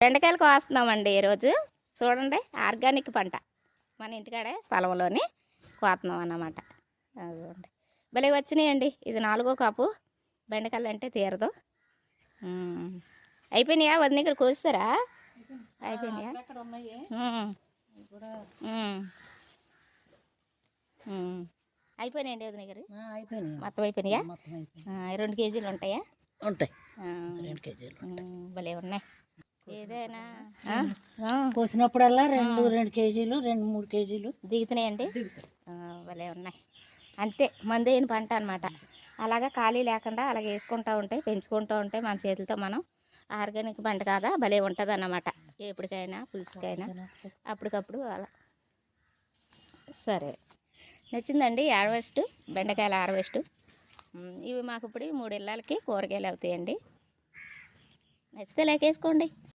బెండకాయలు కోస్తున్నామండి ఈరోజు. చూడండి ఆర్గానిక్ పంట. మన ఇంటికాడే స్థలంలోని కోస్తున్నాం అన్నమాట. అదిగోండి. భలే వచ్చినాయండి. ఇది నాలుగో కాపు. బెండకాయలు అంటే తీరదు. అయిపోయినాయా? వదిన ఇక్కడ కోస్తారా? అయిపోయినాయా. అయిపోయినాయండి వదిన గారు అయిపోయినాయి. మొత్తం అయిపోయినాయా? రెండు కేజీలు ఉంటాయా? ఉంటాయి. రెండు కేజీలు భలే ఉన్నాయి. ఏదైనా. కోసినప్పుడల్లా రెండు రెండు కేజీలు రెండు మూడు కేజీలు. దిగుతున్నాయండి? భలే ఉన్నాయి. అంతే మందేని పంట అనమాట అలాగా ఖాళీ లేకుండా అలాగే వేసుకుంటూ ఉంటాయి పెంచుకుంటూ ఉంటాయి మన చేతులతో మనం ఆర్గానిక్ పంట కాదా? భలే ఉంటుంది అన్నమాట ఎప్పటికైనా పులుసుకైనా అప్పటికప్పుడు అలా. సరే. నచ్చిందండి హార్వెస్ట్ బెండకాయల హార్వెస్ట్. ఇవి మాకు ఇప్పుడు మూడు ఇళ్ళకి కూరగాయలు అవుతాయండి. నచ్చితే లేకేసుకోండి